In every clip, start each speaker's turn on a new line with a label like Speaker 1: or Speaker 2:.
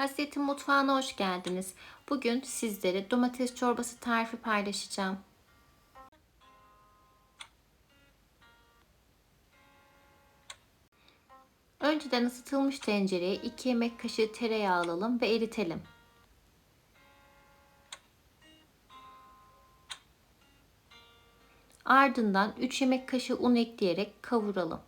Speaker 1: Hasret'in mutfağına hoş geldiniz. Bugün sizlere domates çorbası tarifi paylaşacağım. Önceden ısıtılmış tencereye 2 yemek kaşığı tereyağı alalım ve eritelim. Ardından 3 yemek kaşığı un ekleyerek kavuralım.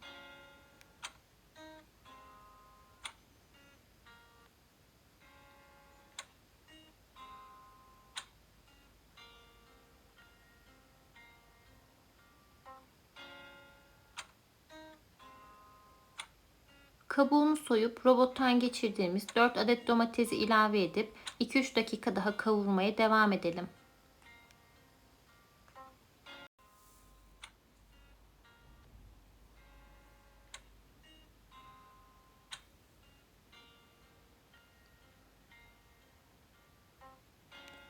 Speaker 1: Kabuğunu soyup robottan geçirdiğimiz 4 adet domatesi ilave edip 2-3 dakika daha kavurmaya devam edelim.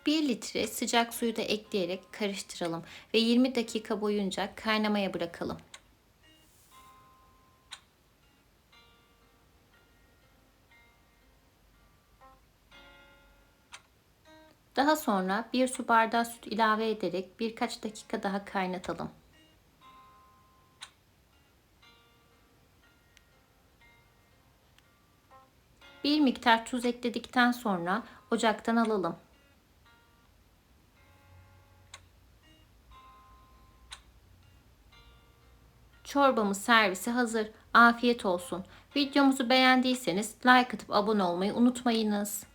Speaker 1: Bir litre sıcak suyu da ekleyerek karıştıralım ve 20 dakika boyunca kaynamaya bırakalım. Daha sonra bir su bardağı süt ilave ederek birkaç dakika daha kaynatalım. Bir miktar tuz ekledikten sonra ocaktan alalım. Çorbamız servisi hazır. Afiyet olsun. Videomuzu beğendiyseniz like atıp abone olmayı unutmayınız.